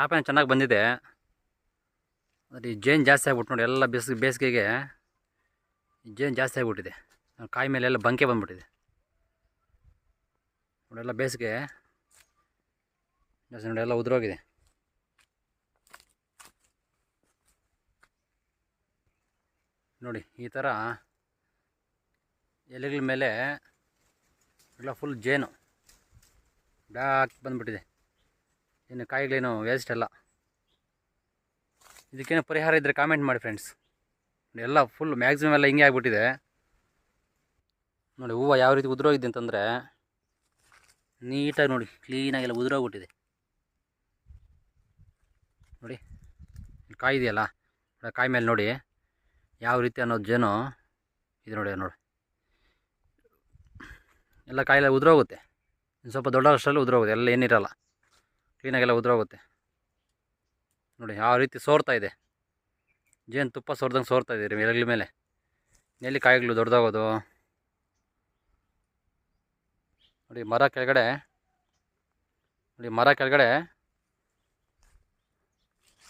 Crop ಏನು ಚೆನ್ನಾಗಿ ಬಂದಿದೆ. ಆದರೆ ಈ ಜೇನು ಜಾಸ್ತಿ ಆಗ್ಬಿಟ್ಟು ನೋಡಿ, ಎಲ್ಲ ಬೇಸಿಗೆ ಬೇಸಿಗೆಗೆ ಜೇನು ಜಾಸ್ತಿ ಆಗಿಬಿಟ್ಟಿದೆ. ಕಾಯಿ ಮೇಲೆ ಎಲ್ಲ ಬಂಕೆ ಬಂದ್ಬಿಟ್ಟಿದೆ. ನೋಡೆಲ್ಲ ಬೇಸಿಗೆ ಜಾಸ್ತಿ ನೋಡಿ, ಎಲ್ಲ ಉದುರೋಗಿದೆ. ನೋಡಿ, ಈ ಥರ ಎಲೆಗಳ ಮೇಲೆ ಎಲ್ಲ ಫುಲ್ ಜೇನು ಬ್ಯಾಕ್ ಬಂದ್ಬಿಟ್ಟಿದೆ. ಇನ್ನು ಕಾಯಿಗಳೇನು ವೇಸ್ಟ್ ಅಲ್ಲ. ಇದಕ್ಕೇನು ಪರಿಹಾರ ಇದ್ದರೆ ಕಾಮೆಂಟ್ ಮಾಡಿ ಫ್ರೆಂಡ್ಸ್ ಎಲ್ಲ ಫುಲ್ ಮ್ಯಾಕ್ಸಿಮಮ್ ಎಲ್ಲ ಹಿಂಗೆ ಆಗಿಬಿಟ್ಟಿದೆ. ನೋಡಿ, ಹೂವು ಯಾವ ರೀತಿ ಉದುರೋಗಿದೆ ಅಂತಂದರೆ ನೀಟಾಗಿ ನೋಡಿ ಕ್ಲೀನಾಗಿ ಎಲ್ಲ ಉದುರೋಗ್ಬಿಟ್ಟಿದೆ. ನೋಡಿ ಕಾಯಿ ಇದೆಯಲ್ಲ ಕಾಯಿ ಮೇಲೆ ನೋಡಿ, ಯಾವ ರೀತಿ ಅನ್ನೋದು ಜೇನು ಇದು ನೋಡಿ ನೋಡಿ. ಎಲ್ಲ ಕಾಯಿಲೆ ಉದುರೋಗುತ್ತೆ. ಸ್ವಲ್ಪ ದೊಡ್ಡ ಅಷ್ಟರಲ್ಲಿ ಉದುರೋಗುತ್ತೆ, ಎಲ್ಲ ಏನಿರಲ್ಲ. ಕ್ಲೀನಾಗೆಲ್ಲ ಉದುರೋಗುತ್ತೆ. ನೋಡಿ ಯಾವ ರೀತಿ ಸೋರ್ತಾ ಇದೆ. ಜೇನು ತುಪ್ಪ ಸೋರ್ದಂಗೆ ಸೋರ್ತಾ ಇದೆ ಎಲ್ಲಿ ಮೇಲೆ. ಎಲ್ಲಿ ಕಾಯಿಗಳು ದೊಡ್ಡದಾಗೋದು ನೋಡಿ, ಮರ ಕೆಳಗಡೆ, ನೋಡಿ, ಮರ ಕೆಳಗಡೆ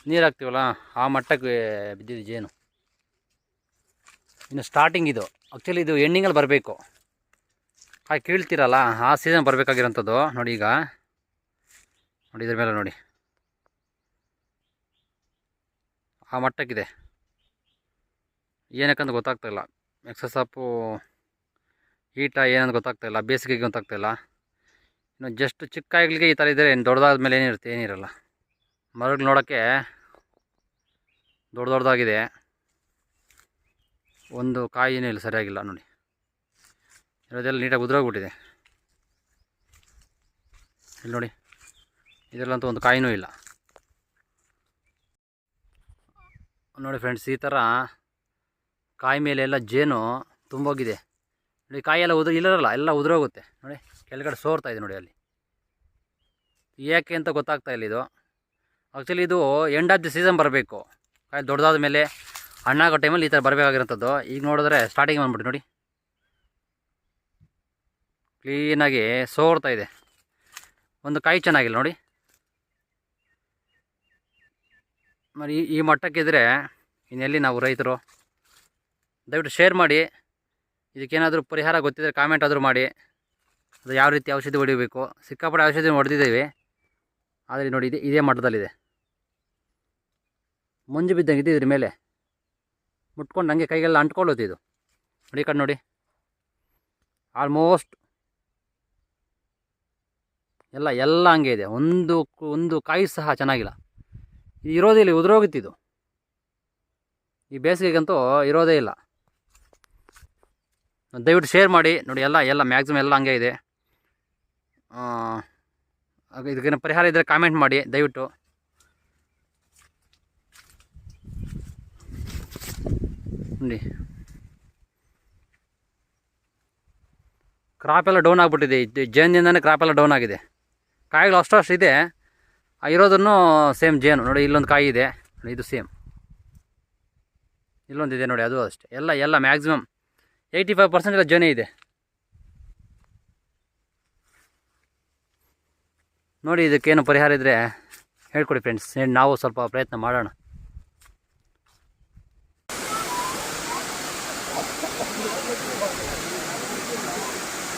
ನೀರು ಹಾಕ್ತೀವಲ್ಲ, ಆ ಮಟ್ಟಕ್ಕೆ ಬಿದ್ದಿದೆ ಜೇನು. ಇನ್ನು ಸ್ಟಾರ್ಟಿಂಗ್ ಇದು. ಆ್ಯಕ್ಚುಲಿ ಇದು ಎಂಡಿಂಗಲ್ಲಿ ಬರಬೇಕು. ಕಾಯಿ ಕೀಳ್ತೀರಲ್ಲ, ಆ ಸೀಸನ್ ಬರಬೇಕಾಗಿರೋಂಥದ್ದು. ನೋಡಿ ಈಗ. ನೋಡಿ ಇದ್ರ ಮೇಲೆ ನೋಡಿ. ಆ ಮಟ್ಟಕ್ಕಿದೆ. ಏನಕ್ಕಂತ ಗೊತ್ತಾಗ್ತಾ ಇಲ್ಲ. ಎಕ್ಸಸಪ್ಪು ಹೀಟ ಏನಂತ ಗೊತ್ತಾಗ್ತಾ ಇಲ್ಲ, ಬೇಸಿಗೆಗೆ ಗೊತ್ತಾಗ್ತಾ ಇಲ್ಲ. ಇನ್ನು ಜಸ್ಟ್ ಚಿಕ್ಕ ಆಗ್ಲಿಕ್ಕೆ ಈ ಥರ ಇದ್ದರೆ ಏನು ದೊಡ್ಡದಾದ ಮೇಲೆ ಏನಿರುತ್ತೆ ಏನಿರಲ್ಲ ಮರಗಳು ನೋಡೋಕ್ಕೆ ದೊಡ್ಡ ದೊಡ್ಡದಾಗಿದೆ. ಒಂದು ಕಾಯಿನೂ ಇಲ್ಲ, ಸರಿಯಾಗಿಲ್ಲ ನೋಡಿ. ಇರೋದೆಲ್ಲ ನೀಟಾಗಿ ಉದುರೋಗ್ಬಿಟ್ಟಿದೆ. ಇಲ್ಲಿ ನೋಡಿ. ಇದರಲ್ಲಂತೂ ಒಂದು ಕಾಯಿನೂ ಇಲ್ಲ. ನೋಡಿ ಫ್ರೆಂಡ್ಸ್ ಈ ಥರ ಕಾಯಿ ಮೇಲೆ ಎಲ್ಲ ಜೇನು ತುಂಬೋಗಿದೆ. ನೋಡಿ, ಕಾಯಿ ಎಲ್ಲ ಉದುರು, ಇಲ್ಲರಲ್ಲ, ಎಲ್ಲ ಉದುರೋಗುತ್ತೆ. ನೋಡಿ, ಕೆಳಗಡೆ ಸೋರ್ತಾ ಇದೆ ನೋಡಿ ಅಲ್ಲಿ. ಏಕೆ ಅಂತ ಗೊತ್ತಾಗ್ತಾ ಇಲ್ಲ ಇದು. ಆ್ಯಕ್ಚುಲಿ ಇದು ಎಂಡ್ ಆಫ್ ದಿ ಸೀಸನ್ ಬರಬೇಕು. ಕಾಯಿ ದೊಡ್ಡದಾದ ಮೇಲೆ ಹಣ್ಣಾಗೋ ಟೈಮಲ್ಲಿ ಈ ಥರ ಬರಬೇಕಾಗಿರೋಂಥದ್ದು ಈಗ ನೋಡಿದ್ರೆ ಸ್ಟಾರ್ಟಿಂಗ್ ಬಂದ್ಬಿಟ್ಟು ನೋಡಿ. ಕ್ಲೀನಾಗಿ ಸೋರ್ತಾ ಇದೆ. ಒಂದು ಕಾಯಿ ಚೆನ್ನಾಗಿಲ್ಲ ನೋಡಿ. మరి ಈ ಮಟ್ಟಕ್ಕಿದ್ರೆ ಇನ್ನೆಲ್ಲಿ ನಾವು ರೈತರು? ದಯವಿಟ್ಟು ಶೇರ್ ಮಾಡಿ. ಇದಕ್ಕೇನಾದರೂ ಪರಿಹಾರ ಗೊತ್ತಿದ್ದರೆ ಕಾಮೆಂಟ್ ಆದರೂ ಮಾಡಿ. ಅದು ಯಾವ ರೀತಿ ಔಷಧಿ ಹೊಡಿಬೇಕು? ಸಿಕ್ಕಾಪಟ್ಟೆ ಔಷಧಿ ಹೊಡೆದಿದ್ದೀವಿ. ಆದರೆ ನೋಡಿ, ಇದೆ, ಇದೇ ಮಟ್ಟದಲ್ಲಿದೆ. ಮಂಜು ಬಿದ್ದಂಗೆ ಇದೆ ಇದ್ರ ಮೇಲೆ. ಮುಟ್ಕೊಂಡು ಹಂಗೆ ಕೈಗೆಲ್ಲ ಅಂಟ್ಕೊಳ್ಳೋದು ಇದು. ನೋಡಿ ಕಣ್ಣು ನೋಡಿ. ಆಲ್ಮೋಸ್ಟ್ ಎಲ್ಲ ಎಲ್ಲ ಹಂಗೆ ಇದೆ. ಒಂದು ಒಂದು ಕಾಯಿ ಸಹ ಚೆನ್ನಾಗಿಲ್ಲ. ಇರೋದೇ ಇಲ್ಲ ಇದು ಈ ಬೇಸಿಗೆಗಂತೂ ಇರೋದೇ ಇಲ್ಲ. ದಯವಿಟ್ಟು ಶೇರ್ ಮಾಡಿ, ನೋಡಿ ಎಲ್ಲ ಎಲ್ಲ ಮ್ಯಾಕ್ಸಿಮಮ್ ಎಲ್ಲ ಹಂಗೆ ಇದೆ. ಇದಕ್ಕೇನು ಪರಿಹಾರ ಇದ್ದರೆ ಕಾಮೆಂಟ್ ಮಾಡಿ, ದಯವಿಟ್ಟು. ನೋಡಿ. ಕ್ರಾಪ್ ಎಲ್ಲ ಡೌನ್ ಆಗಿಬಿಟ್ಟಿದೆ. ಜೇನಿಂದನೇ ಕ್ರಾಪ್ ಎಲ್ಲ ಡೌನ್ ಆಗಿದೆ. ಕಾಯಿಗಳು ಅಷ್ಟು ಅಷ್ಟು ಇದೆ. ಇರೋದನ್ನು ಸೇಮ್ ಜೇನು. ನೋಡಿ, ಇಲ್ಲೊಂದು ಕಾಯಿ ಇದೆ. ಇದು ಸೇಮ್ ಇಲ್ಲೊಂದಿದೆ ನೋಡಿ, ಅದು ಅಷ್ಟೇ. ಎಲ್ಲ ಎಲ್ಲ ಮ್ಯಾಕ್ಸಿಮಮ್ ಏಯ್ಟಿ ಫೈವ್ ಪರ್ಸೆಂಟ್ ಎಲ್ಲ ಜೇನೇ ಇದೆ. ನೋಡಿ, ಇದಕ್ಕೇನು ಪರಿಹಾರ ಇದ್ದರೆ ಹೇಳ್ಕೊಡಿ ಫ್ರೆಂಡ್ಸ್ ನಾವು ಸ್ವಲ್ಪ ಪ್ರಯತ್ನ ಮಾಡೋಣ.